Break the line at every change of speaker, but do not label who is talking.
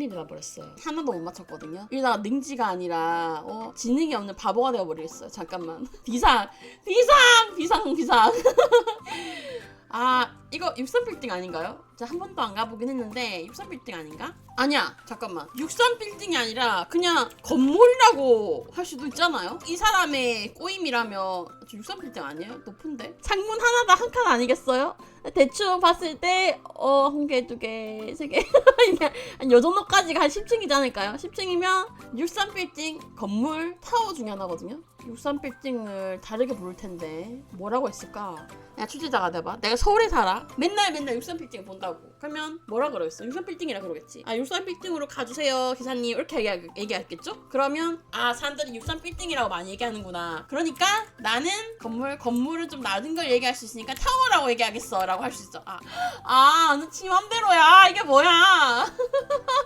큰일이 나버렸어요. 하나도 못 맞췄거든요. 이러다가 능지가 아니라 어, 지능이 없는 바보가 되어버리겠어요. 잠깐만. 비상! 비상! 비상! 비상! 아 이거 63빌딩 아닌가요? 제가 한 번도 안 가보긴 했는데 63빌딩 아닌가? 아니야 잠깐만 63빌딩이 아니라 그냥 건물이라고 할 수도 있잖아요 이 사람의 꼬임이라면 63빌딩 아니에요? 높은데? 창문 하나다 한 칸 아니겠어요? 대충 봤을 때, 어, 한 개, 두 개, 세 개. 한 요 정도까지가 한 10층이지 않을까요? 10층이면 63빌딩 건물 타워 중에 하나거든요? 63빌딩을 다르게 부를 텐데, 뭐라고 했을까? 야, 취재자가 돼봐. 내가 서울에 살아. 맨날 맨날 63빌딩 본다고. 그러면 뭐라 그러겠어? 63빌딩이라 그러겠지. 아, 63빌딩으로 가주세요, 기사님. 이렇게 얘기하, 얘기했겠죠? 그러면, 아, 사람들이 63빌딩이라고 많이 얘기하는구나. 그러니까 나는 건물, 건물은 좀 낮은 걸 얘기할 수 있으니까 타워라고 얘기하겠어. 라고 할 수 있어. 아, 아, 너지 맘대로야. 이게 뭐야.